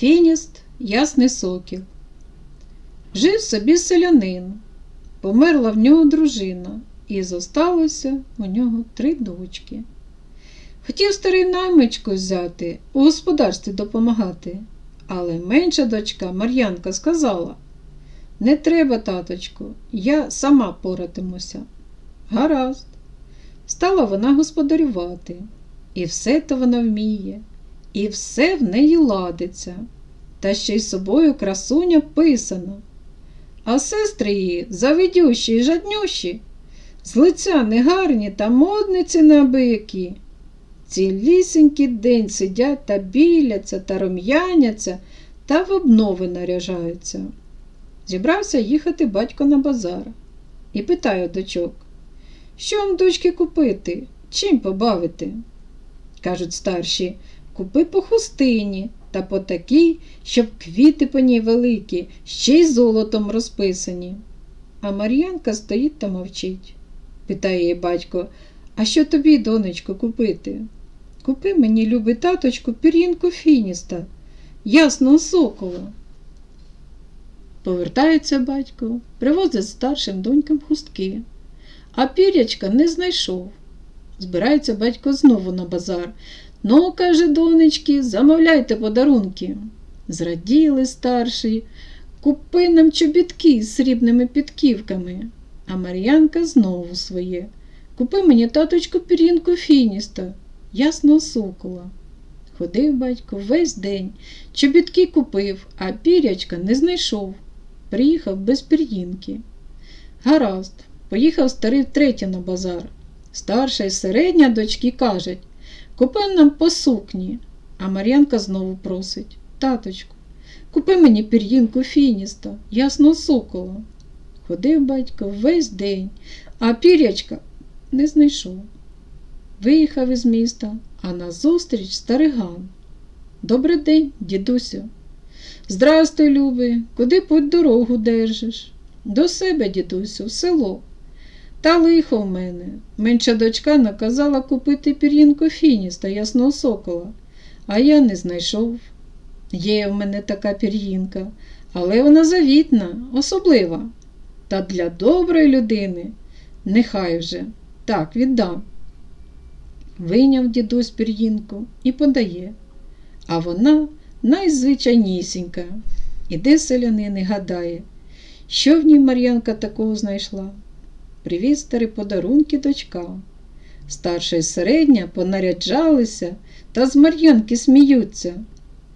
Фініст ясний сокіл. Жив собі селянин, померла в нього дружина, і зосталося у нього три дочки. Хотів старий наймичку взяти, у господарстві допомагати, але менша дочка Мар'янка сказала: Не треба, таточку, я сама поратимуся. Гаразд. Стала вона господарювати, і все то вона вміє, і все в неї ладиться, та ще й собою красуня писана. А сестри її завидющі й жаднющі, з лиця негарні та модниці неабиякі. Цілісінький день сидять та біляться та рум'яняться та в обнови наряжаються. Зібрався їхати батько на базар і питає дочок, що вам, дочки, купити, чим побавити? Кажуть старші, купи по хустині та по такій, щоб квіти по ній великі, ще й золотом розписані. А Мар'янка стоїть та мовчить. Питає її батько, а що тобі, донечко, купити? Купи мені, любий таточку, пір'їнку фініста, ясного сокола. Повертається батько, привозить старшим донькам хустки, а пірячка не знайшов. Збирається батько знову на базар. Ну, каже донечки, замовляйте подарунки. Зраділи старші, купи нам чобітки з срібними підківками. А Мар'янка знову своє. Купи мені, таточку, пір'їнку фініста, ясного сокола. Ходив батько весь день, чобітки купив, а пірячка не знайшов. Приїхав без пір'їнки. Гаразд, поїхав старий втретє на базар. Старша і середня дочки кажуть Купи нам по сукні. А Мар'янка знову просить Таточку, купи мені пір'їнку фініста, ясного сокола. Ходив батько весь день, а пірячка не знайшов. Виїхав із міста, а назустріч стариган. Добрий день, дідусю. Здрастуй, любий, куди путь дорогу держиш? До себе, дідусю, в село. Та лихо в мене. Менша дочка наказала купити пір'їнку фініста ясного сокола, а я не знайшов. Є в мене така пір'їнка, але вона завітна, особлива. Та для доброї людини нехай вже так віддам. Вийняв дідусь пір'їнку і подає, а вона найзвичайнісінька. Іде селянин і гадає, що в ній Мар'янка такого знайшла. Привіз старі подарунки дочкам. Старша і середня понаряджалися та з Мар'янки сміються.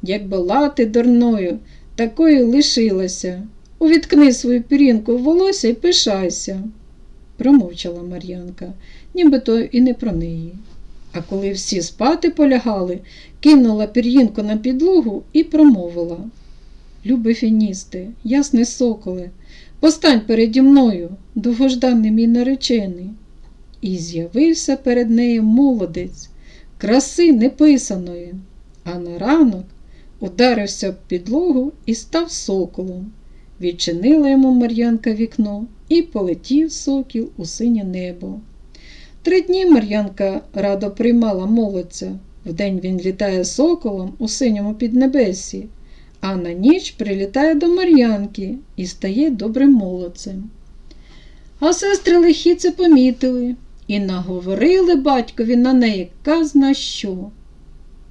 Якби лати дурною, такою лишилася. Увіткни свою пірінку в волосся і пишайся, промовчала Мар'янка, нібито і не про неї. А коли всі спати полягали, кинула пір'їнку на підлогу і промовила Любий фіністи, ясний соколе, постань переді мною, довгожданий мій наречений. І з'явився перед нею молодець, краси неписаної, а на ранок ударився в підлогу і став соколом. Відчинила йому Мар'янка вікно і полетів сокіл у синє небо. Три дні Мар'янка радо приймала молодця. Вдень він літає соколом у синьому піднебесі, а на ніч прилітає до Мар'янки і стає добрим молодцем. А сестри лихі це помітили і наговорили батькові на неї казна що.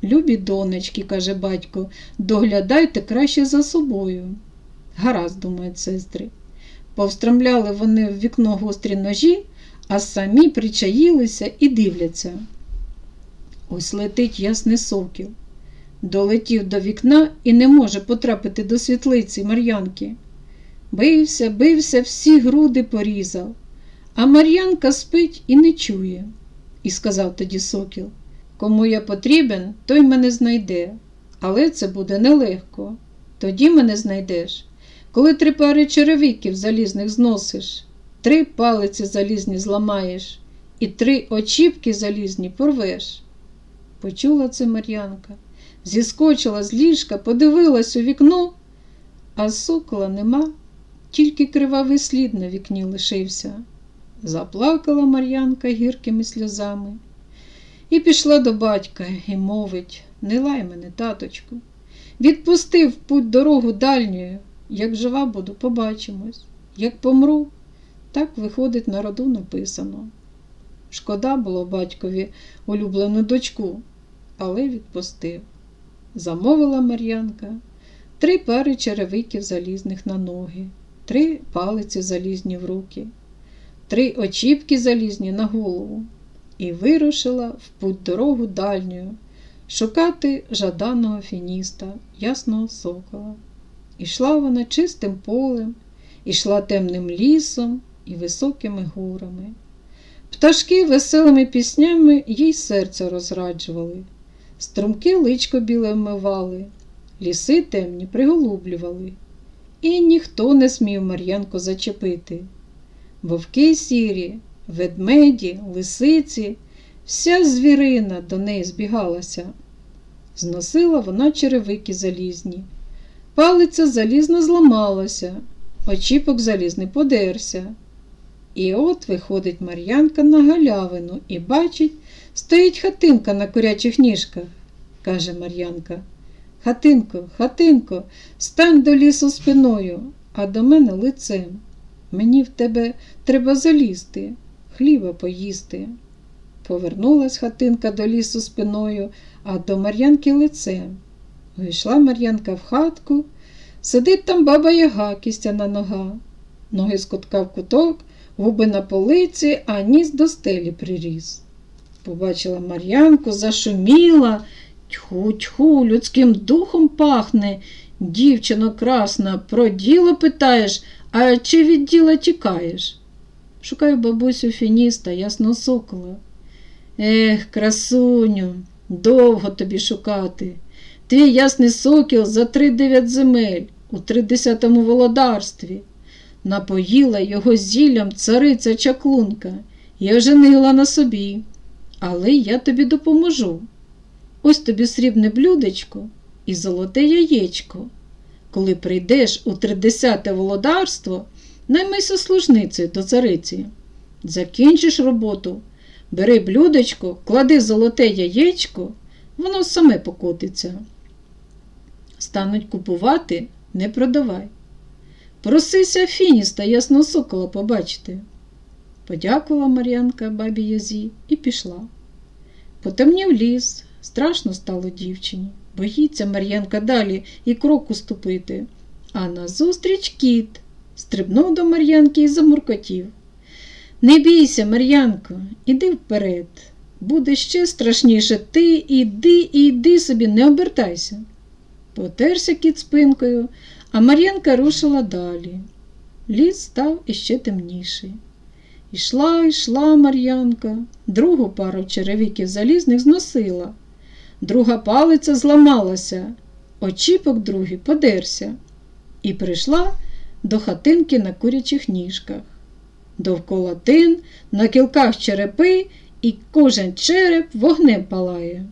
Любі донечки, каже батько, доглядайте краще за собою. Гаразд, думають сестри. Повстромляли вони в вікно гострі ножі, а самі причаїлися і дивляться. Ось летить ясний сокіл. Долетів до вікна і не може потрапити до світлиці Мар'янки. Бився, бився, всі груди порізав, а Мар'янка спить і не чує. І сказав тоді сокіл Кому я потрібен, той мене знайде, але це буде нелегко. Тоді мене знайдеш, коли три пари черевиків залізних зносиш, три палиці залізні зламаєш і три очіпки залізні порвеш. Почула це Мар'янка, зіскочила з ліжка, подивилась у вікно, а сокола нема, тільки кривавий слід на вікні лишився. Заплакала Мар'янка гіркими сльозами і пішла до батька і мовить не лай мене, таточку. Відпустив путь дорогу дальньою. Як жива буду, побачимось. Як помру, так виходить на роду написано. Шкода було батькові улюблену дочку, але відпустив. Замовила Мар'янка три пари черевиків залізних на ноги, три палиці залізні в руки, три очіпки залізні на голову і вирушила в путь дорогу дальньою шукати жаданого фініста, ясного сокола. Ішла вона чистим полем, ішла темним лісом і високими горами. Пташки веселими піснями їй серце розраджували, струмки личко біле вмивали, ліси темні приголублювали, і ніхто не смів Мар'янко зачепити. Вовки сірі, ведмеді, лисиці, вся звірина до неї збігалася. Зносила вона черевики залізні. Палиця залізна зламалася, очіпок залізний подерся. І от виходить Мар'янка на галявину і бачить, стоїть хатинка на курячих ніжках, каже Мар'янка. Хатинко, хатинко, стань до лісу спиною, а до мене лицем. Мені в тебе треба залізти, хліба поїсти. Повернулась хатинка до лісу спиною, а до Мар'янки лицем. Вийшла Мар'янка в хатку, сидить там баба яга, кістяна нога, ноги з кутка в куток, губи на полиці, а ніс до стелі приріс. Побачила Мар'янку, зашуміла, тьху, тьху, людським духом пахне. Дівчино красна, про діло питаєш, а чи від діла тікаєш? Шукаю бабусю фініста, ясно сокола. Ех, красуню, довго тобі шукати. Твій ясний сокіл за три дев'ять земель у тридесятому володарстві. Напоїла його зіллям цариця чаклунка і оженила на собі. Але я тобі допоможу. Ось тобі срібне блюдечко і золоте яєчко. Коли прийдеш у тридесяте володарство, наймися служницею до цариці. Закінчиш роботу, бери блюдечко, клади золоте яєчко, воно саме покотиться. Стануть купувати, не продавай. Просися фініста ясного сокола побачити. Подякувала Мар'янка бабі Язі і пішла. Потемнів ліс, страшно стало дівчині. Боїться Мар'янка далі і кроку ступити. А назустріч кіт стрибнув до Мар'янки і замуркотів. Не бійся, Мар'янко, іди вперед. Буде ще страшніше. Ти іди і йди собі, не обертайся. Потерся кіт спинкою, а Мар'янка рушила далі. Ліс став іще темніший. Ішла, йшла Мар'янка, другу пару черевиків залізних зносила, друга палиця зламалася, очіпок другий подерся, і прийшла до хатинки на курячих ніжках. Довкола тин, на кілках черепи, і кожен череп вогнем палає.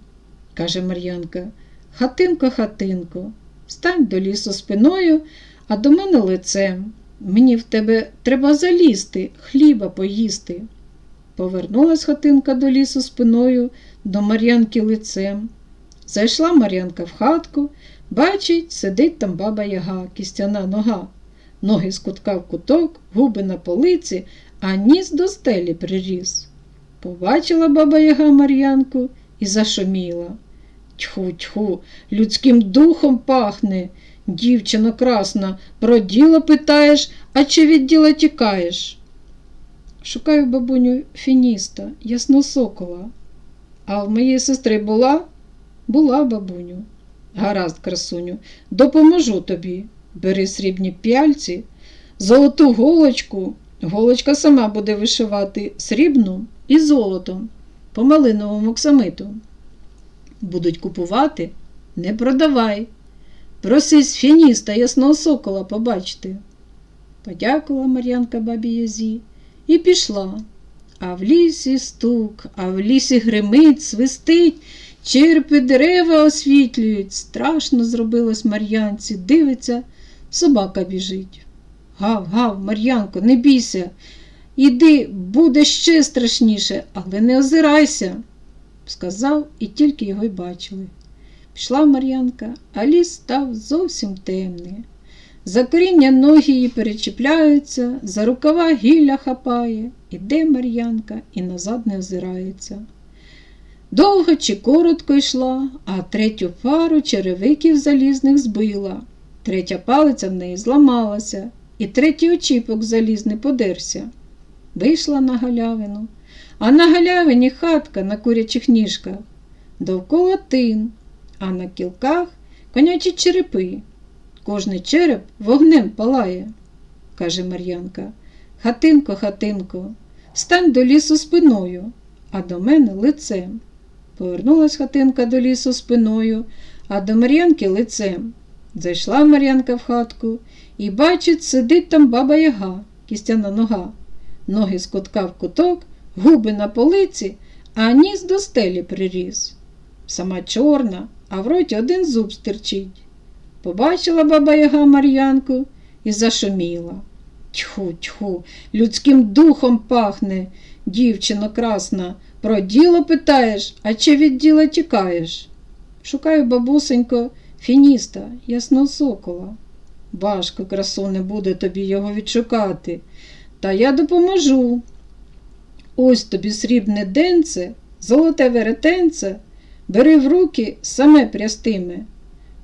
каже Мар'янка. Хатинко, хатинко, стань до лісу спиною, а до мене лицем. Мені в тебе треба залізти, хліба поїсти. Повернулась хатинка до лісу спиною, до Мар'янки лицем. Зайшла Мар'янка в хатку, бачить, сидить там баба яга, кістяна нога, ноги з кутка в куток, губи на полиці, а ніс до стелі приріс. Побачила баба яга Мар'янку і зашуміла. Тьху, тьху, людським духом пахне. Дівчина красна, про діло питаєш, а чи від діла тікаєш? Шукаю бабуню фініста, ясносокола. А в моєї сестри була? Була, бабуню. Гаразд, красуню, допоможу тобі. Бери срібні п'яльці, золоту голочку. Голочка сама буде вишивати срібну і золотом по малиновому оксамиту. Будуть купувати, не продавай. Просись фініста ясного сокола побачити. Подякувала Мар'янка бабі Язі і пішла. А в лісі стук, а в лісі гримить, свистить, черпи дерева освітлюють. Страшно зробилось Мар'янці, дивиться, собака біжить. Гав, гав, Мар'янко, не бійся. Іди, буде ще страшніше, але не озирайся, сказав і тільки його й бачили. Йшла Мар'янка, а ліс став зовсім темний. За коріння ноги її перечіпляються, за рукава гілля хапає, іде Мар'янка і назад не озирається. Довго чи коротко йшла, а третю пару черевиків залізних збила. Третя палиця в неї зламалася, і третій очіпок залізний подерся. Вийшла на галявину, а на галявині хатка на курячих ніжках, довкола тин, а на кілках конячі черепи. Кожний череп вогнем палає, каже Мар'янка. Хатинко, хатинко, стань до лісу спиною, а до мене лицем. Повернулась хатинка до лісу спиною, а до Мар'янки лицем. Зайшла Мар'янка в хатку і бачить, сидить там баба яга, кістяна нога, ноги з кутка в куток, губи на полиці, а ніс до стелі приріс. Сама чорна, а в роті один зуб стирчить. Побачила баба яга Мар'янку і зашуміла. Тьху, тьху, людським духом пахне, дівчино красна. Про діло питаєш, а чи від діла тікаєш? Шукаю, бабусенько, фініста, ясного сокола. Важко, красуне, буде тобі його відшукати. Та я допоможу. Ось тобі срібне денце, золоте веретенце, бери в руки саме прястиме.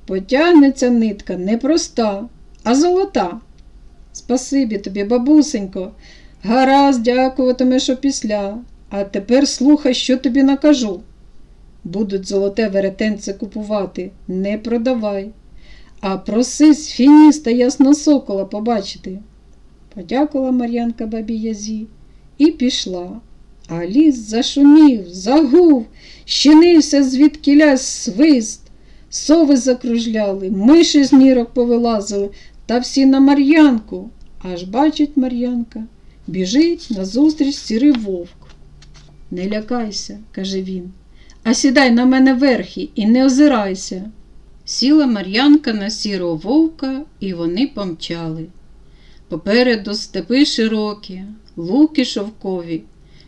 Потягнеться нитка непроста, а золота. Спасибі тобі, бабусенько, гаразд дякуватимеш опісля. А тепер слухай, що тобі накажу. Будуть золоте веретенце купувати, не продавай, а просись фініста ясносокола побачити. Подякувала Мар'янка бабі Язі і пішла. А ліс зашумів, загув, щинився звідкіля свист, сови закружляли, миші з нірок повилазили, та всі на Мар'янку. Аж бачить Мар'янка, біжить назустріч сірий вовк. Не лякайся, каже він, а сідай на мене верхи і не озирайся. Сіла Мар'янка на сірого вовка, і вони помчали. Попереду степи широкі, луки шовкові,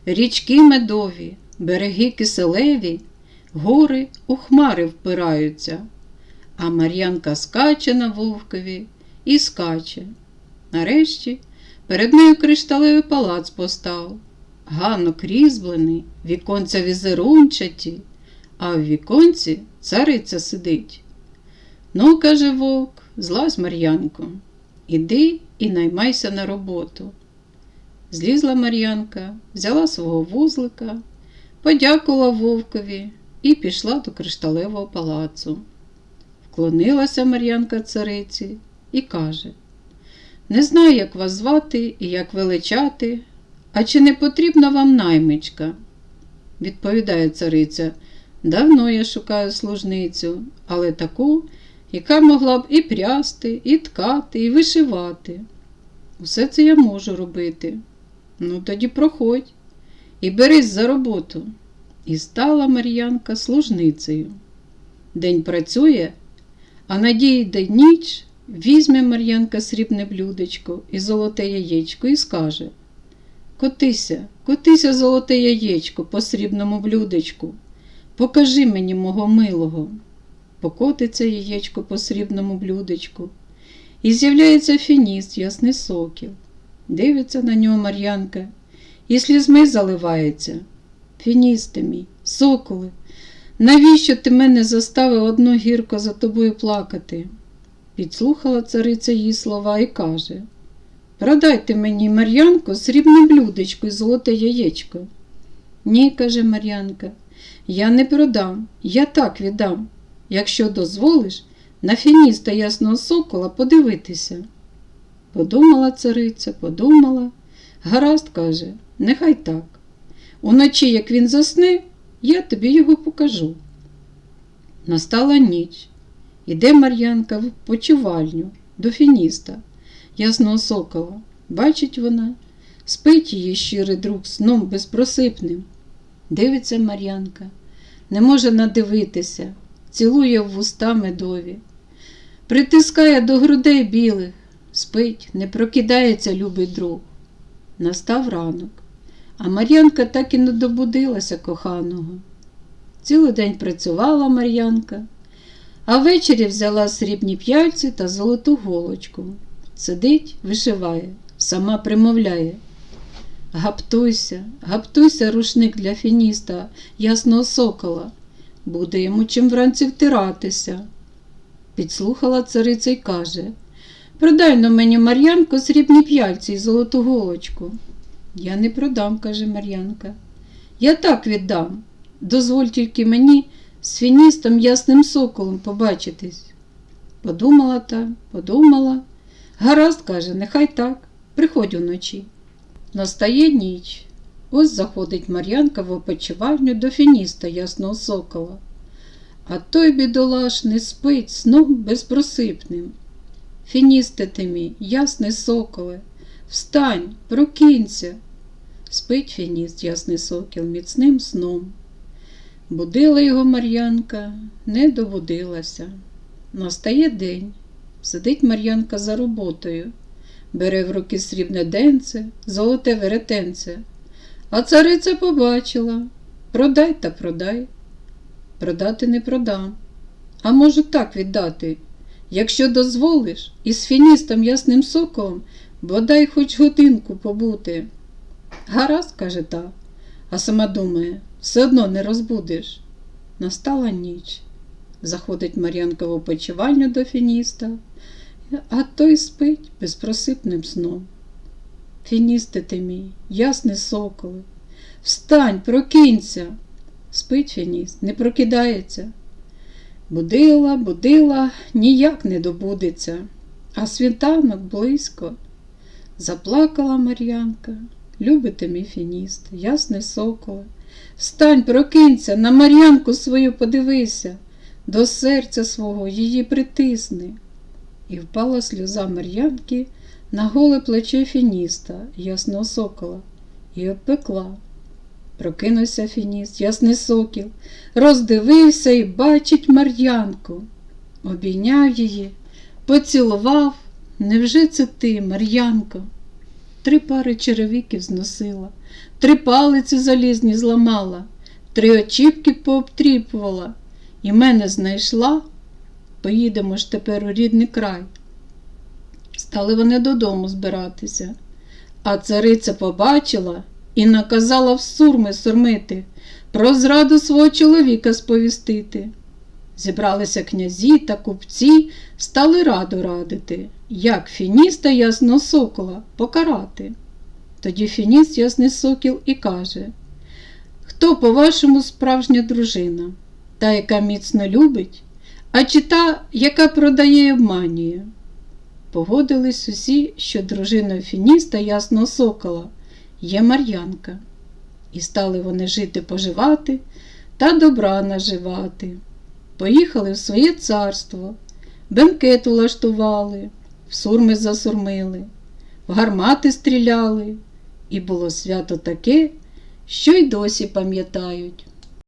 річки медові, береги киселеві, гори у хмари впираються, а Мар'янка скаче на вовкові і скаче. Нарешті перед нею кришталевий палац постав ганок різьблений, віконця візерунчаті, а в віконці цариця сидить. Ну, каже вовк, злазь Мар'янко, іди і наймайся на роботу. Злізла Мар'янка, взяла свого вузлика, подякувала вовкові і пішла до кришталевого палацу. Вклонилася Мар'янка цариці і каже: Не знаю, як вас звати і як величати, а чи не потрібна вам наймичка? Відповідає цариця. Давно я шукаю служницю, але таку, яка могла б і прясти, і ткати, і вишивати. Усе це я можу робити. Ну, тоді проходь і берись за роботу. І стала Мар'янка служницею. День працює, а надійде ніч, візьме Мар'янка срібне блюдечко і золоте яєчко і скаже Котися, котися, золоте яєчко по срібному блюдечку. Покажи мені мого милого. Покотиться яєчко по срібному блюдечку. І з'являється фініст, ясний сокіл. Дивиться на нього Мар'янка і слізьми заливається. Фіністе мій, соколи, навіщо ти мене заставив одно гірко за тобою плакати? Підслухала цариця її слова і каже Продайте мені, Мар'янко, срібне блюдечко і золоте яєчко. Ні, каже Мар'янка, я не продам, я так віддам. Якщо дозволиш, на фініста ясного сокола подивитися. Подумала цариця, подумала. Гаразд, каже, нехай так. Уночі, як він засне, я тобі його покажу. Настала ніч. Іде Мар'янка в почувальню до фініста ясного сокола. Бачить вона, спить її щирий друг сном безпросипним. Дивиться Мар'янка, не може надивитися, цілує в вуста медові, притискає до грудей білих, спить, не прокидається любий друг. Настав ранок, а Мар'янка так і не добудилася коханого. Цілий день працювала Мар'янка, А ввечері взяла срібні п'яльці та золоту голочку. Сидить, вишиває, сама примовляє. Гаптуйся, гаптуйся, рушник для фініста, ясного сокола. Буде йому чим вранці втиратися. Підслухала цариця й каже Продай но мені Мар'янко срібні п'яльці й золоту голочку. Я не продам, каже Мар'янка. Я так віддам. Дозволь тільки мені з фіністом ясним соколом побачитись. Подумала та, подумала. Гаразд, каже, нехай так. Приходь уночі. Настає ніч. Ось заходить Мар'янка в опочивальню до фініста ясного сокола. А той бідолаш не спить сном безпросипним. Фіністе ти мій, ясний соколе, встань, прокинься. Спить фініст, ясний сокіл, міцним сном. Будила його Мар'янка, не добудилася. Настає день. Сидить Мар'янка за роботою, бере в руки срібне денце, золоте веретенце. А цариця побачила продай та продай. Продати не продам. А можу так віддати. Якщо дозволиш, із фіністом ясним соколом бодай хоч годинку побути. Гаразд, каже та, а сама думає, все одно не розбудеш. Настала ніч. Заходить Мар'янка в опочивальню до фініста, а той спить безпросипним сном. Фіністе ти мій, ясний соколе, встань, прокинься. Спить фініст, не прокидається. Будила, будила, ніяк не добудеться, а світанок близько. Заплакала Мар'янка. Любите мій фініст, ясний соколе. Встань, прокинься, на Мар'янку свою подивися, до серця свого її притисни. І впала сльоза Мар'янки на голе плече фініста, ясного сокола, і обпекла. Прокинувся фініст, ясний сокіл, роздивився і бачить Мар'янку. Обійняв її, поцілував. Невже це ти, Мар'янко? Три пари черевиків зносила, три палиці залізні зламала, три очіпки пообтріпувала і мене знайшла. Поїдемо ж тепер у рідний край. Стали вони додому збиратися, а цариця побачила і наказала в сурми сурмити, про зраду свого чоловіка сповістити. Зібралися князі та купці, стали раду радити, як фініста ясного сокола покарати. Тоді фініст ясний сокіл і каже Хто, по-вашому, справжня дружина, та, яка міцно любить, а чи та, яка продає й обманює? Погодились усі, що дружиною фініста ясного сокола є Мар'янка. І стали вони жити поживати та добра наживати. Поїхали в своє царство, бенкет улаштували, в сурми засурмили, в гармати стріляли, і було свято таке, що й досі пам'ятають.